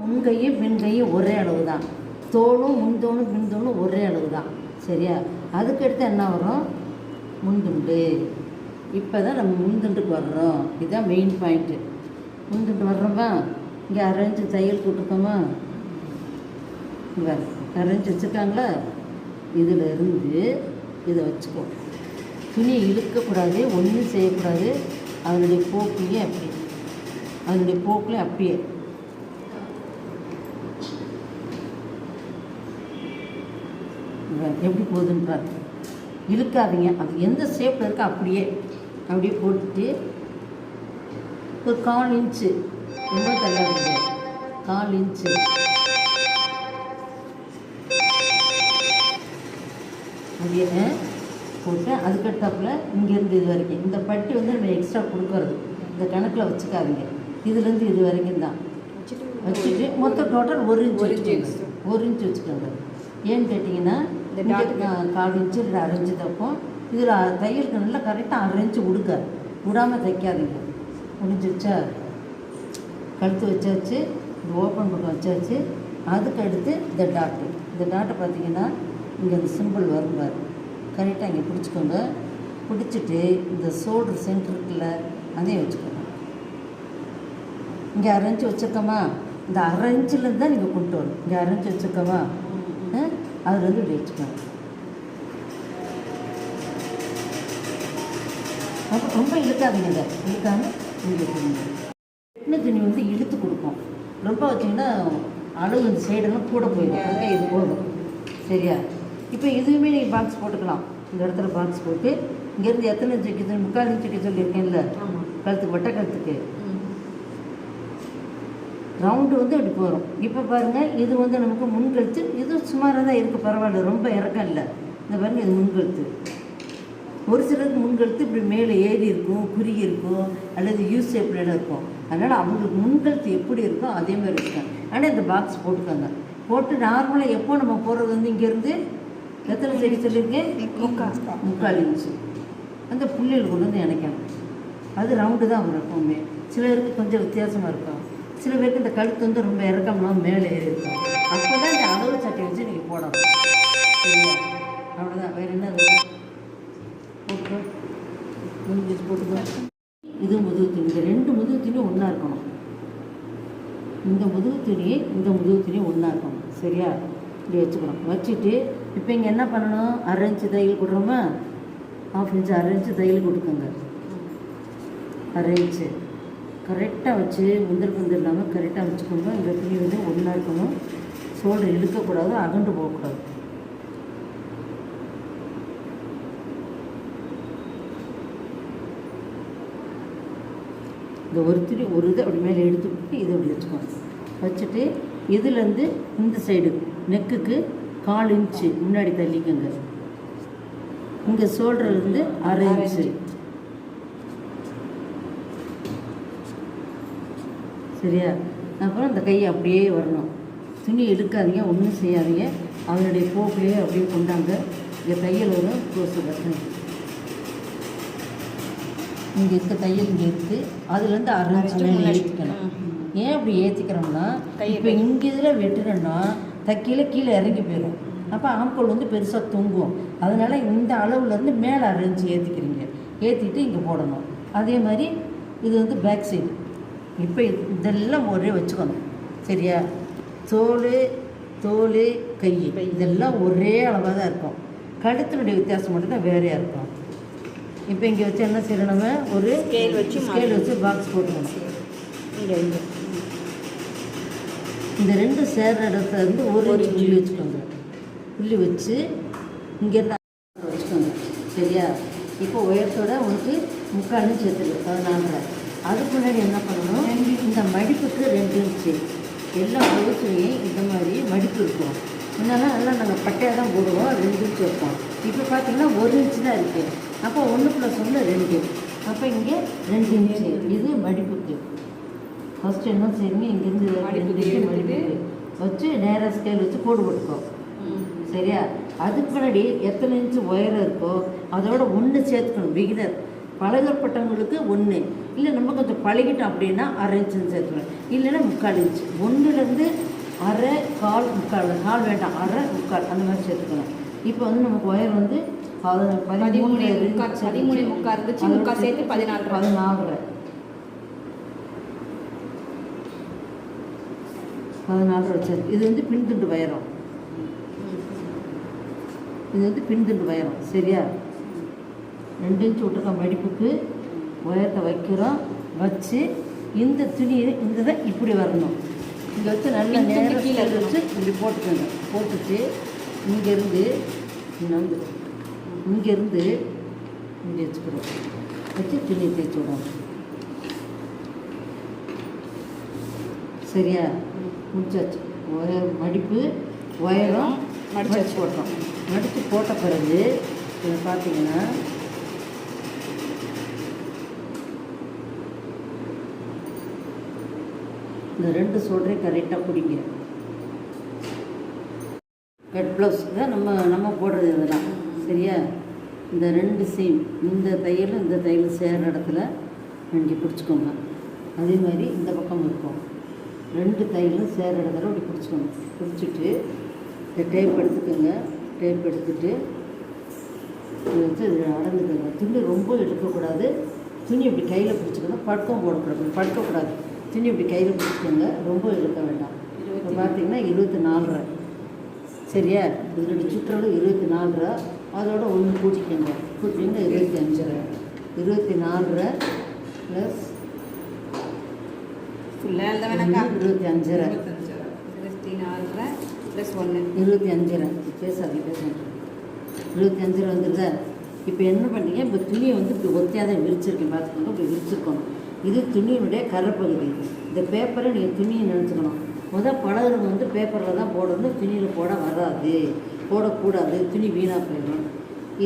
முன்கையும் பின்கையும் ஒரே அளவு தான் தோளும் முன்தோணும் பின்தோணும் ஒரே அளவு தான் சரியா? அதுக்கடுத்து என்ன வரும்? முன்துண்டு. இப்போ தான் நம்ம முன்துண்டுக்கு வர்றோம். இதுதான் மெயின் பாயிண்ட்டு முன்துண்டு வர்றோமா? இங்கே அரைஞ்சு தையல் போட்டிருக்கோமா? இங்கே அரைஞ்சு வச்சுருக்காங்களா? இதில் இருந்து இதை வச்சுக்கோ. துணி இழுக்கக்கூடாது ஒன்றும் செய்யக்கூடாது. அதனுடைய போக்குலேயே அப்படியே. அதனுடைய போக்குலேயே அப்படியே. இங்க எப்படி போகுதுன்றார். இழுக்காதீங்க. அது எந்த ஷேப்பில் இருக்கோ அப்படியே. அப்படியே போட்டுட்டு ஒரு கால் இன்ச்சு. ரொம்ப தள்ளாதீங்க. கால் இன்ச்சு. அப்படியே போட்டு அதுக்கடுத்தாப்புல இங்கேருந்து இது வரைக்கும். இந்த பட்டி வந்து நம்ம எக்ஸ்ட்ரா கொடுக்கறது. இந்த கணக்கில் வச்சுக்காதீங்க. இதுலேருந்து இது வரைக்கும் தான். வச்சுட்டு மொத்தம் டோட்டல் ஒரு இன்ச் ஒரு இன்ச் வச்சுக்கோங்க. ஒரு இன்ச் வச்சுக்கோங்க. ஏன்னு கேட்டிங்கன்னா இந்த இங்க கால் இன்ச்சு அரை இன்ச்சு இதில் தையலுக்கு நல்லா கரெக்டாக அரைஞ்சு இன்ச்சு விடாமல் தைக்காதீங்க. முடிஞ்சிருச்சா? கழுத்து வச்சாச்சு இந்த ஓப்பன் பக்கம் வச்சாச்சு. அதுக்கு அடுத்து இந்த டாட்டு இந்த டாட்டை பார்த்தீங்கன்னா இங்கே அந்த சிம்பிள் வரும் பாரு. கரெக்டாக இங்கே பிடிச்சிக்கோங்க. பிடிச்சிட்டு இந்த ஷோல்டர் சென்டர் இருக்குல்ல அதையும் வச்சுக்கோங்க. இங்கே அரைஞ்சி வச்சுருக்கோமா? இந்த அரை இன்ச்சிலேருந்து தான் நீங்கள் கொண்டு வரணும். இங்கே அரைஞ்சி வச்சுருக்கோமா? அதுலேருந்து இப்படி வச்சுக்கோங்க ரொம்ப ரொம்ப இழுக்காதீங்க இழுக்காமல் வெட்டின துணி வந்து இழுத்து கொடுக்கும். ரொம்ப வச்சிங்கன்னா அளவு இந்த சைடெல்லாம் கூட போயிடும். அதுக்காக இது போதும். சரியா? இப்போ இதுவுமே நீங்கள் பாக்ஸ் போட்டுக்கலாம். இந்த இடத்துல பாக்ஸ் போட்டு இங்கேருந்து எத்தனை இன்ச்சு முக்கால் இன்ச்சு சொல்லியிருக்கேன்ல? கழுத்துக்கு வட்ட கழுத்துக்கு. ரவுண்டு வந்து அப்படி போகிறோம் இப்போ பாருங்கள் இது வந்து நமக்கு முன் கழுத்து இது சுமாராக தான் இருக்குது பரவாயில்ல ரொம்ப இறக்கம் இல்லை. இந்த பாருங்க இது முன் கழுத்து. ஒரு சிலருக்கு முன்கழுத்து இப்படி மேலே ஏறி இருக்கும் குறுகி இருக்கும் அல்லது யூ ஷேப்பில் இருக்கும். அதனால் அவங்களுக்கு முன்கழுத்து எப்படி இருக்கோ அதே மாதிரி இருக்கும். ஆனால் இந்த பாக்ஸ் போட்டுக்கோங்க. போட்டு நார்மலாக எப்போ நம்ம போகிறது வந்து இங்கேருந்து? எத்தனை செடி சொல்லியிருக்கேன்? முக்கால். இன்ச்சு அந்த புள்ளிகள் கொண்டு வந்து இணைக்கணும். அது ரவுண்டு தான் வரும் எப்பவுமே. சிலருக்கு கொஞ்சம் வித்தியாசமாக இருக்கும். சில பேருக்கு இந்த கழுத்து வந்து ரொம்ப இறக்கம்லாம் மேலே ஏறி இருக்கும் அப்போ தான் இந்த அளவு சட்டை வச்சு நீங்கள் போடணும். சரியா? அவ்வளோதான் வேறு என்ன போட்டு முடிஞ்சு போட்டுக்கோ. இது முதுகு துணி இந்த ரெண்டு முதுகு துணியும் ஒன்றா இருக்கணும். இந்த முதுகு துணி இந்த முதுகு துணி ஒன்றா இருக்கணும். சரியா? இப்படி வச்சுக்கணும். வச்சுட்டு இப்போ இங்கே என்ன பண்ணணும்? அரை இன்ச்சு தையல் கொடுறோமா? ஆஃப் இன்ச்சு அரை இன்ச்சு தையல் கொடுக்குங்க. அரை இன்ச்சு கரெக்டாக வச்சு முந்திர பந்து இல்லாமல் கரெக்டாக வச்சுக்கோங்க. இந்த துணி வந்து ஒன்றா இருக்கணும். சோல்டு இழுக்கக்கூடாது அகண்டு போகக்கூடாது. இந்த ஒரு துணி ஒரு இது அப்படி மேலே எடுத்து விட்டு இதை அப்படி வச்சுக்கோங்க. வச்சுட்டு இதுலேருந்து இந்த சைடு நெக்குக்கு கால் இன்ச்சு முன்னாடி தள்ளிக்கோங்க. இங்கே சோல்டர்லேருந்து அரை இன்ச்சு இன்ச்சு. சரியா? அப்புறம் இந்த கையை அப்படியே வரணும். துணி எடுக்காதீங்க ஒன்றும் செய்யாதீங்க. அதனுடைய போக்கிலேயே அப்படியே கொண்டாங்க. இங்கே தையல் வரும் க்ளோஸ் கட்டணும் இங்கே இருக்க தையல் இங்கே இருக்குது அதுலேருந்து அரை இன்ச்சு அரை மேலே முன்னாடி. ஏற்றிக்கணும். ஏன் அப்படி ஏற்றிக்கிறோம்னா கையை இப்போ இங்கே இதில் வெட்டுனோம்னா தைக்கையில கீழே இறங்கி போயிடும் அப்போ ஆம்கோல் வந்து பெருசாக தொங்கும். அதனால் இந்த அளவுலேருந்து மேலே அரை இன்ச்சு ஏற்றிக்கிறீங்க ஏற்றிட்டு இங்கே போடணும். அதே மாதிரி இது வந்து பேக் சைடு இப்போ இதெல்லாம் ஒரே வச்சுக்கணும் சரியா? தோல் தோல் கை. இதெல்லாம் ஒரே அளவாக தான் இருக்கும். கழுத்தினுடைய வித்தியாசம் மட்டும் தான் வேறையாக இருக்கும். இப்போ இங்கே வச்சு என்ன செய்யணும் ஒரு Scale வச்சு ஸ்கேல் வச்சு பாக்ஸ் போட்டுக்கணும். இங்கே இங்கே. இந்த ரெண்டு சேர்ற இடத்துல இருந்து ஒரு புள்ளி வச்சுக்கோங்க. புள்ளி வச்சு இங்கேருந்து வச்சுக்கோங்க. சரியா? இப்போ உயரத்தோட உங்களுக்கு முக்கால் இன்ச் எடுத்துருக்கு பதினாலரை அதுக்கு முன்னாடி என்ன பண்ணணும்? இந்த மடிப்புக்கு ரெண்டு இன்ச்சு. எல்லா ப்ளவுஸ்லையும் இந்த மாதிரி மடிப்பு இருக்கும். முன்னெல்லாம் நல்லா நாங்கள் பட்டையாக தான் போடுவோம் ரெண்டு இன்ச் வைப்போம். இப்போ பார்த்தீங்கன்னா ஒரு இன்ச்சு தான் இருக்குது அப்போ ஒன்று ப்ளஸ் ஒன்று ரெண்டு. அப்போ இங்கே ரெண்டு இன்ச்சு. இது மடிப்புக்கு. ஃபஸ்ட்டு என்ன செய்யுங்க இங்கேருந்து ரெண்டு இன்ச்சு மடிப்புக்கு வச்சு நேராக ஸ்கேல் வச்சு கோடு போட்டுக்கோ ம். சரியா? அதுக்கு முன்னாடி எத்தனை இன்ச்சு உயரம் இருக்கோ அதோட ஒன்று சேர்த்துக்கணும். பிகினர் பழகப்பட்டவங்களுக்கு ஒன்று இல்லை நம்ம கொஞ்சம் பழகிட்டோம் அப்படின்னா அரை இன்ச்சு சேர்த்துக்கலாம் இல்லைன்னா முக்கால் இன்ச்சு ஒன்றுலேருந்து அரை கால் முக்கால் கால் வேண்டாம் அரை முக்கால் அந்த மாதிரி சேர்த்துக்கலாம். இப்போ வந்து நமக்கு ஒயர் வந்து பதி- பதிமூணு முக்கால். பதிமூணு முக்கால் இருந்துச்சு, முக்கால் சேர்த்து. பதினாலரை பதினாலரை வச்சிருக்கு இது வந்து பின்துண்டு வயரம். இது வந்து பின்துண்டு வயரம். சரியா? ரெண்டு இன்ச்சு விட்டுருக்கோம் மடிப்புக்கு உயரத்தை வைக்கிறோம். வச்சு இந்த துணியை இந்த இதை இப்படி வரணும். இங்கே வச்சு நல்ல நேரம் கீழே வச்சு இப்படி போட்டுக்கோங்க. போட்டுட்டு இங்கேருந்து நந்து இங்கேருந்து இங்கே வச்சுக்கிறோம். வச்சு துணியை தேய்ச்சி விடணும். சரியா? முடிச்சாச்சு. ஒயர் மடிப்பு ஒயரம். மடிச்சு போட்டோம். மடித்து போட்ட பிறகு இதை பார்த்தீங்கன்னா இந்த ரெண்டு சொல்கிறேன் கரெக்டாக பிடிங்க கட் ப்ளவுஸ் தான் நம்ம நம்ம போடுறது இதெல்லாம் சரியா? இந்த ரெண்டு சீம் இந்த தையலும் இந்த தையல் சேர்கிற இடத்துல வண்டி பிடிச்சிக்கோங்க. அதே மாதிரி இந்த பக்கம் இருக்கும். ரெண்டு தையலும் சேர்ற இடத்துல அப்படி பிடிச்சிக்கோங்க. பிடிச்சிட்டு இந்த டேப் எடுத்துக்கோங்க. டேப் எடுத்துட்டு இதை வச்சு இது அடந்துக்கோங்க துணி ரொம்ப எடுக்கக்கூடாது துணி இப்படி கையில் பிடிச்சிக்கணும் படுக்கம் போடக்கூடாது. படுக்கக்கூடாது. துணி இப்படி கையில் பிடிச்சிக்கோங்க. ரொம்ப இழுக்க வேண்டாம். இப்போ பார்த்தீங்கன்னா இருபத்தி நாலரை. சரியா? இதோட சுற்றளவு இருபத்தி நாலரை. அதோட ஒன்று கூட்டிக்கோங்க. கூட்டிங்கன்னா இருபத்தி அஞ்சரை. இருபத்தி நாலரை ப்ளஸ் ஃபுல்லாக எழுத வேணாக்கா. இருபத்தி அஞ்சரை. இருபத்தி நாலரை ப்ளஸ் ஒன்று இருபத்தி அஞ்சரை. பேசாது பேசுகிறேன் இருபத்தி அஞ்சரை வந்துடுதா இப்போ என்ன பண்ணீங்க? இப்போ துணியை வந்து இப்படி ஒத்தியாக தான் விரிச்சிருக்கேன். பார்த்துக்கோங்க இப்படி விரிச்சிருக்கணும். இது துணியினுடைய கரைப்பகுதி. இந்த பேப்பரை நீங்கள் துணியை நினச்சிக்கணும். முதல் பழகுறது வந்து பேப்பரில் தான் போடணும். துணியில் போட வராது. போடக்கூடாது. துணி வீணாக போயிடும்.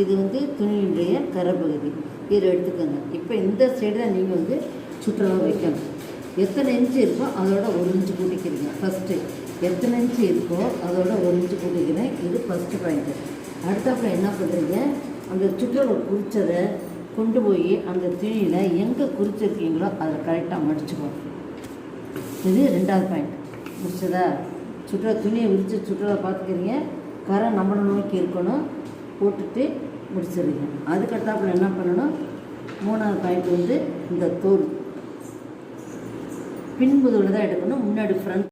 இது வந்து துணியினுடைய கரைப்பகுதி. இதில் எடுத்துக்கோங்க. இப்போ இந்த சைடு தான் நீங்கள் வந்து சுற்றுலா வைக்கணும். எத்தனை இன்ச்சு இருக்கோ அதோட ஒரு இன்ச்சு கூட்டிக்கிறீங்க. ஃபஸ்ட்டு எத்தனை இன்ச்சு இருக்கோ அதோட ஒரு இன்ச்சு கூட்டிக்கிறேன். இது ஃபஸ்ட்டு பாயிண்ட்டு அடுத்தப்ப என்ன பண்ணுறீங்க அந்த சுற்றுலா குறித்ததை கொண்டு போய் அந்த துணியில் எங்கே குறிச்சிருக்கீங்களோ அதை கரெக்டாக மடிச்சுக்கோங்க இது ரெண்டாவது பாயிண்ட் முடிச்சதா? சுற்றுலா துணியை விரித்து சுற்றுலா பார்த்துக்கிறீங்க. கரை நம்மளை நோக்கி இருக்கணும். போட்டுட்டு முடிச்சிடுறீங்க. அதுக்கடுத்தாப்புல என்ன பண்ணணும்? மூணாவது பாயிண்ட் வந்து இந்த தோல். பின்புதோடு தான் எடுக்கணும். முன்னாடி ஃப்ரண்ட்